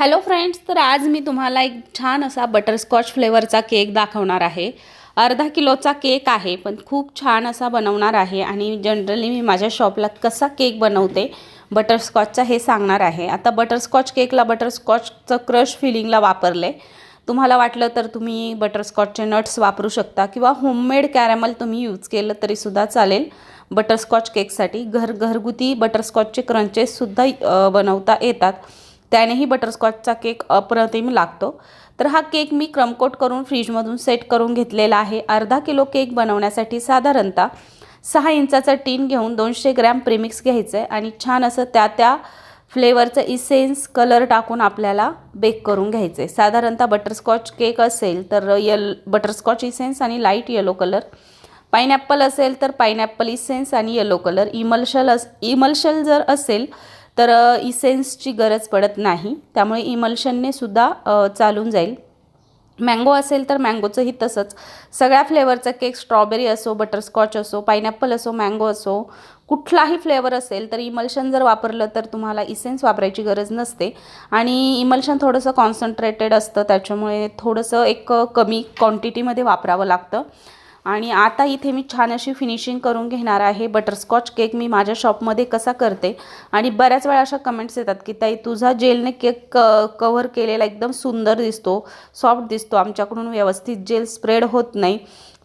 Hello friends तर आज मी तुम्हाला एक छान असा बटरस्कॉच फ्लेवरचा केक दाखवणार आहे. अर्धा किलोचा केक आहे पण खूप छान असा बनवणार आहे आणि जनरली मी माझ्या शॉपला कसा केक बनवते बटरस्कॉचचा हे सांगणार आहे. आता बटरस्कॉच केकला बटरस्कॉचचं क्रश फिलिंगला वापरले. तुम्हाला वाटलं तर तुम्ही बटरस्कॉचचे नट्स वापरू शकता किंवा होममेड कॅरॅमल तुम्ही यूज केलं तरीसुद्धा चालेल. बटरस्कॉच केकसाठी घर घरगुती बटरस्कॉचचे क्रंचेससुद्धा बनवता येतात. त्यानेही बटरस्कॉचचा केक अप्रतिम लागतो. तर हा केक मी क्रमकोट करून फ्रीजमधून सेट करून घेतलेला आहे. अर्धा किलो केक बनवण्यासाठी साधारणतः सहा इंचाचा टीन घेऊन दोनशे ग्रॅम प्रिमिक्स घ्यायचं आहे आणि छान असं त्या त्या फ्लेवरचं इसेन्स कलर टाकून आपल्याला बेक करून घ्यायचं आहे साधारणतः बटरस्कॉच केक असेल तर यल बटरस्कॉच इसेन्स आणि लाइट येलो कलर पायनॅपल असेल तर पायनॅपल इसेन्स आणि येलो कलर इमल्शल अस इमल्शल जर असेल तर इसेन्सची गरज पडत नाही. त्यामुळे इमल्शनने सुद्धा चालून जाईल. मँगो असेल तर मँगोचंही तसंच. सगळ्या फ्लेवरचा केक स्ट्रॉबेरी असो बटरस्कॉच असो पायनॅपल असो मँगो असो कुठलाही फ्लेवर असेल तर इमल्शन जर वापरलं तर तुम्हाला इसेन्स वापरायची गरज नसते. आणि इमल्शन थोडंसं कॉन्सन्ट्रेटेड असतं त्याच्यामुळे थोडंसं एक कमी क्वांटिटीमध्ये वापरावं लागतं. आणि आता इथे मी छान अशी फिनिशिंग करून घेणार आहे. बटरस्कॉच केक मी माझ्या शॉपमध्ये कसा करते? आणि बऱ्याच वेळा अशा कमेंट्स येतात की ताई तुझा जेलने केक क कवर केलेला एकदम सुंदर दिसतो सॉफ्ट दिसतो. आमच्याकडून व्यवस्थित जेल स्प्रेड होत नाही.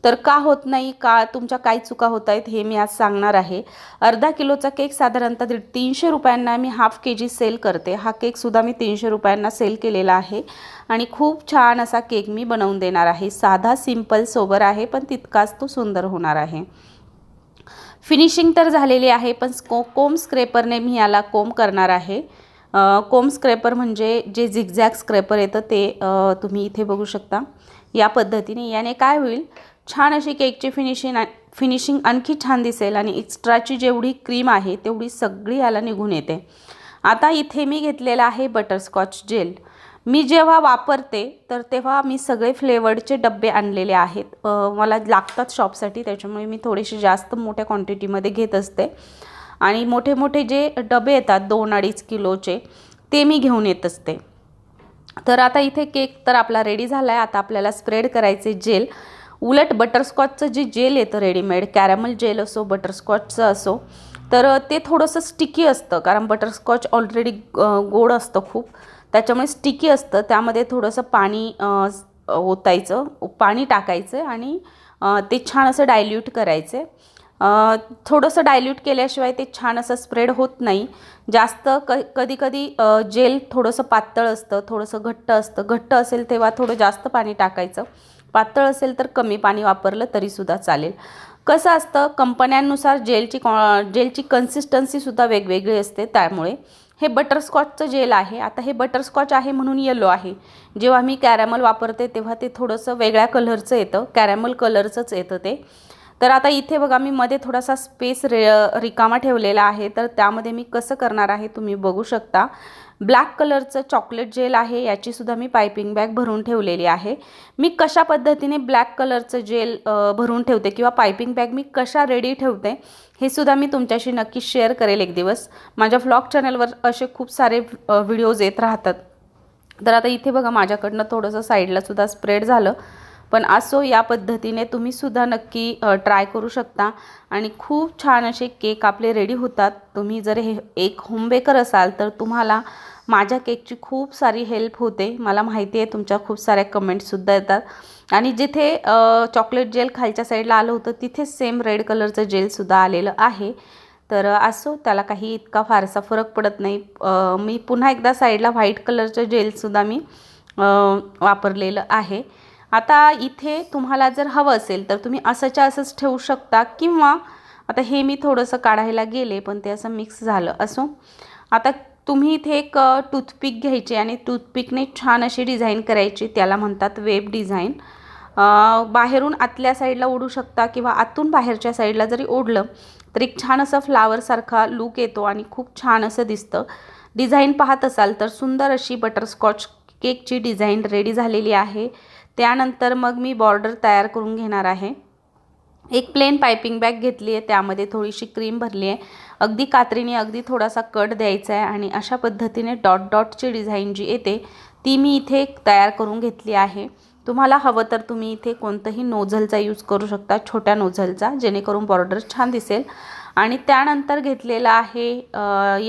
तर का होत नाही का तुमच्या काय चुका होत आहेत हे मी आज सांगणार आहे. अर्धा किलोचा केक साधारणतः दीड तीनशे रुपयांना मी हाफ के जी सेल करते. हा केकसुद्धा मी तीनशे रुपयांना सेल केलेला आहे. आणि खूप छान असा केक मी बनवून देणार आहे. साधा सिंपल सोबर आहे पण तितकाच तो सुंदर होणार आहे. फिनिशिंग तर झालेली आहे पण स्को कोम स्क्रेपरने मी याला कोम करणार आहे. कोम स्क्रेपर म्हणजे जे झिगझॅग स्क्रेपर येतं ते तुम्ही इथे बघू शकता. या पद्धतीने याने काय होईल? छान अशी केकची फिनिशिंग फिनिशिंग आणखी छान दिसेल आणि एक्स्ट्राची जेवढी क्रीम आहे तेवढी सगळी याला निघून येते. आता इथे मी घेतलेला आहे बटरस्कॉच जेल मी जेव्हा वापरते तर तेव्हा मी सगळे फ्लेवर्डचे डबे आणलेले आहेत. मला लागतात शॉपसाठी त्याच्यामुळे मी थोडेसे जास्त मोठ्या क्वांटिटीमध्ये घेत असते. आणि मोठे मोठे जे डबे येतात दोन अडीच किलोचे ते मी घेऊन येत असते. तर आता इथे केक तर आपला रेडी झाला आहे आता आपल्याला स्प्रेड करायचे जेल उलट बटरस्कॉचचं जे जेल येतं रेडीमेड कॅरमल जेल असो बटरस्कॉचचं असो तर ते थोडंसं स्टिकी असतं कारण बटरस्कॉच ऑलरेडी गोड असतं खूप. त्याच्यामुळे स्टिकी असतं. त्यामध्ये थोडंसं पाणी ओतायचं पाणी टाकायचं आणि ते छान असं डायल्यूट करायचे. थोडंसं डायल्यूट केल्याशिवाय ते छान असं स्प्रेड होत नाही. जास्त क कधी कधी जेल थोडंसं पातळ असतं थोडंसं घट्ट असतं. घट्ट असेल तेव्हा थोडं जास्त पाणी टाकायचं. पातळ असेल तर कमी पाणी वापरलं तरीसुद्धा चालेल. कसं असतं? कंपन्यांनुसार जेलची कॉ जेलची कन्सिस्टन्सीसुद्धा वेगवेगळी असते. त्यामुळे हे बटरस्कॉचचं जेल आहे. आता हे बटरस्कॉच आहे म्हणून येलो आहे. जेव्हा मी कॅरॅमल वापरते तेव्हा ते थोडंसं वेगळ्या कलरचं येतं. कॅरॅमल कलरचंच येतं ते. तर आता इथे बघा मी मध्ये थोडासा स्पेस रे रिकामा ठेवलेला आहे. तर त्यामध्ये मी कसं करणार आहे तुम्ही बघू शकता. ब्लॅक कलरचं चॉकलेट जेल आहे याचीसुद्धा मी पायपिंग बॅग भरून ठेवलेली आहे. मी कशा पद्धतीने ब्लॅक कलरचं जेल भरून ठेवते किंवा पायपिंग बॅग मी कशा रेडी ठेवते हे सुद्धा मी तुमच्याशी नक्की शेअर करेल एक दिवस. माझ्या व्लॉग चॅनलवर असे खूप सारे व्हिडिओज येत राहतात. तर आता इथे बघा माझ्याकडनं थोडंसं साईडलासुद्धा स्प्रेड झालं. पण असो या पद्धतीने तुम्ही सुद्धा नक्की ट्राय करू शकता. आणि खूप छान असे केक आपले रेडी होतात. तुम्ही जर हे एक होम बेकर असाल तर तुम्हाला माझ्या केकची खूप सारी हेल्प होते. मला माहिती आहे तुमच्या खूप साऱ्या कमेंट्ससुद्धा येतात. आणि जिथे चॉकलेट जेल खालच्या साईडला आलं होतं तिथेच सेम रेड कलरचं जेलसुद्धा आलेलं आहे. तर असो त्याला काही इतका फारसा फरक पडत नाही. मी पुन्हा एकदा साईडला व्हाईट कलरचं जेलसुद्धा मी वापरलेलं आहे. आता इथे तुम्हाला जर हवं असेल तर तुम्ही असंच्या असंच ठेवू शकता किंवा आता हे मी थोडंसं काढायला गेले पण ते असं मिक्स झालं. असो आता तुम्ही इथे एक टूथपिक घ्यायची आणि टूथपिकने छान अशी डिझाईन करायची. त्याला म्हणतात वेब डिझाईन बाहेरून आतल्या साईडला ओढू शकता किंवा आतून बाहेरच्या साईडला जरी ओढलं तर एक छान असं फ्लावरसारखा लूक येतो आणि खूप छान असं दिसतं. डिझाईन पाहत असाल तर सुंदर अशी बटरस्कॉच केकची डिझाईन रेडी झालेली आहे. त्यानंतर मग मी बॉर्डर तयार करून घेणार आहे. एक प्लेन पायपिंग बॅग घेतली आहे त्यामध्ये थोडीशी क्रीम भरली आहे. अगदी कात्रीने अगदी थोडासा कट द्यायचा आहे आणि अशा पद्धतीने डॉट डॉटची डिझाईन जी येते ती मी इथे तयार करून घेतली आहे. तुम्हाला हवं तर तुम्ही इथे कोणतंही नोझलचा यूज करू शकता छोट्या नोझलचा जेणेकरून बॉर्डर छान दिसेल. आणि त्यानंतर घेतलेलं आहे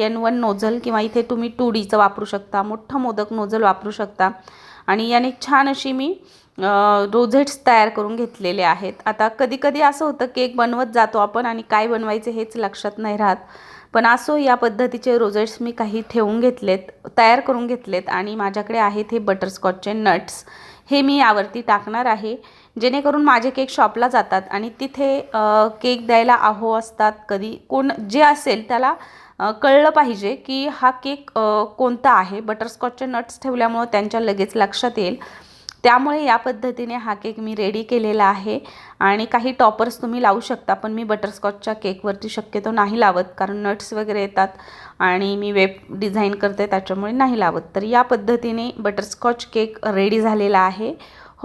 एन वन नोझल किंवा इथे तुम्ही टू डीचं वापरू शकता मोठं मोदक नोझल वापरू शकता. आणि याने छान अशी मी रोझेट्स तयार करून घेतलेले आहेत. आता कधीकधी असं होतं केक बनवत जातो आपण आणि काय बनवायचे हेच लक्षात नाही राहत. पण असो या पद्धतीचे रोझेट्स मी काही ठेवून घेतलेत तयार करून घेतलेत आणि माझ्याकडे आहेत हे बटरस्कॉचचे नट्स. हे मी यावरती टाकणार आहे. जेणेकरून माझे केक शॉपला जातात आणि तिथे केक द्यायला आहो असतात कधी. कोण जे असेल त्याला कळलं पाहिजे की हा केक कोणता आहे. बटरस्कॉचचे नट्स ठेवल्यामुळं त्यांच्या लगेच लक्षात येईल. त्यामुळे या पद्धतीने हा केक मी रेडी केलेला आहे. आणि काही टॉपर्स तुम्ही लावू शकता पण मी बटरस्कॉचच्या केकवरती शक्यतो नाही लावत कारण नट्स वगैरे येतात आणि मी वेब डिझाईन करते त्याच्यामुळे नाही लावत. तर या पद्धतीने बटरस्कॉच केक रेडी झालेला आहे.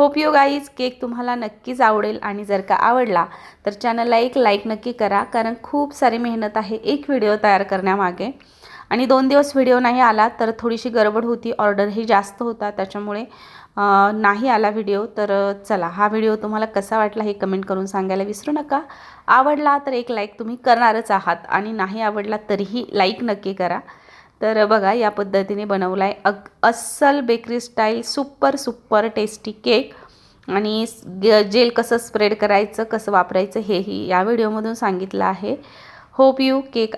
होप यू गाईज केक तुम्हाला नक्कीच आवडेल आणि जर का आवडला तर चॅनलला एक लाईक नक्की करा कारण खूप सारी मेहनत आहे एक व्हिडिओ तयार करण्यामागे. आणि दोन दिवस व्हिडिओ नाही आला तर थोडीशी गडबड होती ऑर्डरही जास्त होता त्याच्यामुळे नाही आला व्हिडिओ. तर चला हा व्हिडिओ तुम्हाला कसा वाटला हे कमेंट करून सांगायला विसरू नका. आवडला तर एक लाईक तुम्ही करणारच आहात आणि नाही आवडला तरीही लाईक नक्की करा. तर बघा या पद्धतीने बनवला आहे अग अस्सल bakery style super super tasty cake आणि जेल कसं स्प्रेड करायचं कसं वापरायचं हेही या व्हिडिओमधून सांगितलं आहे. Hope you cake